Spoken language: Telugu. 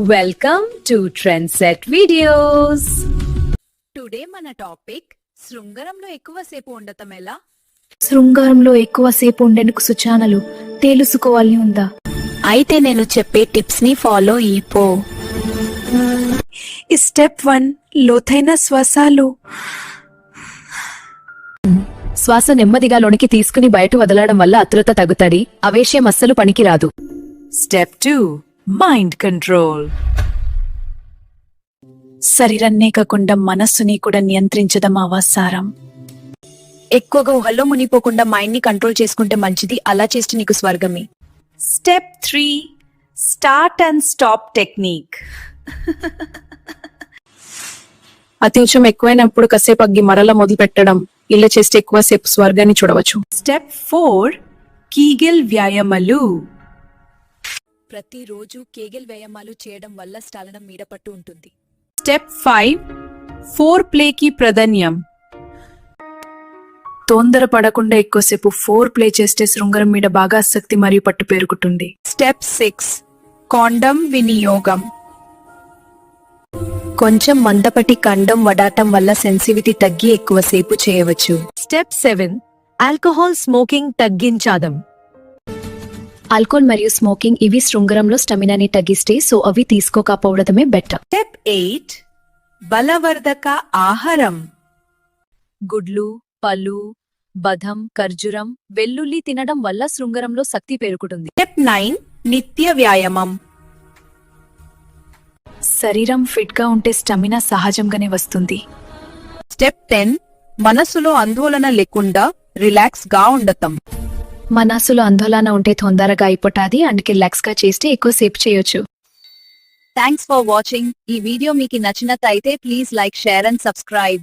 Welcome to trend set videos today మన టాపిక్ శృంగరంలో ఎక్కువసేపు ఉండటం ఎలా? శృంగారంలో ఎక్కువసేపు ఉండేందుకు సూచనలు తెలుసుకోవాలని ఉందా? అయితే నేను చెప్పే టిప్స్ని ఫాలో అయిపో స్టెప్ వన్ లోతైన శ్వాసాలు. శ్వాస నెమ్మదిగా లోనికి తీసుకుని బయట వదలడం వల్ల అతులత తగ్గుతాడి అవేశ్యం అస్సలు పనికిరాదు. స్టెప్ టూ మైండ్ కంట్రోల్ శరీరాన్నే కాకుండా మనస్సుని కూడా నియంత్రించడం అవసరం ఎక్కువగా ఊహల్లో మునిపోకుండా మైండ్ని కంట్రోల్ చేసుకుంటే మంచిది. అలా చేస్తే నీకు స్వర్గమే. Step three start and stop technique అతివృషం ఎక్కువైనప్పుడు కాసేపు అగ్గి మరల మొదలు పెట్టడం ఇలా చేస్తే ఎక్కువసేపు స్వర్గాన్ని చూడవచ్చు. స్టెప్ ఫోర్ కీగెల్ వ్యాయామాలు. ప్రతిరోజు కేగెల్ వ్యాయామాలు చేయడం వల్ల స్టాలనం మీద పట్టు ఉంటుంది. స్టెప్ ఫైవ్ ఫోర్ ప్లేకి ప్రాధాన్యం. తొందర పడకుండా ఎక్కువసేపు ఫోర్ ప్లే చేస్తే శృంగారం మీద బాగా ఆసక్తి మరియు పట్టు పెరుగుతుంది స్టెప్ సిక్స్ కాండం వినియోగం. కొంచెం మందపటి కండం వడాటం వల్ల సెన్సివిటీ తగ్గి ఎక్కువసేపు చేయవచ్చు. స్టెప్ సెవెన్ ఆల్కహాల్ స్మోకింగ్ తగ్గించాదం. ఆల్కహాల్ మరియు స్మోకింగ్ ఇవి శృంగరంలో స్టమినాని తగ్గిస్తే సో అవి తీసుకోకపోవడమే బెటర్. స్టెప్ ఎయిట్ బలవర్ధక ఆహారం. గుడ్లు పళ్ళు బదం ఖర్జూరం వెల్లుల్లి తినడం వల్ల శృంగరంలో శక్తి పెరుగుతుంది స్టెప్ నైన్ నిత్య వ్యాయామం. శరీరం ఫిట్గా ఉంటే స్టమినా సహజంగానే వస్తుంది. స్టెప్ టెన్ మనసులో ఆందోళన లేకుండా రిలాక్స్గా ఉండటం. మనసులో ఆందోళన ఉంటే తొందరగా అయిపోతుంది అందుకే లెగ్స్గా చేస్తే ఎక్కువసేపు చేయొచ్చు. థ్యాంక్స్ ఫర్ వాచింగ్ ఈ వీడియో మీకు నచ్చినట్లయితే please like share and subscribe.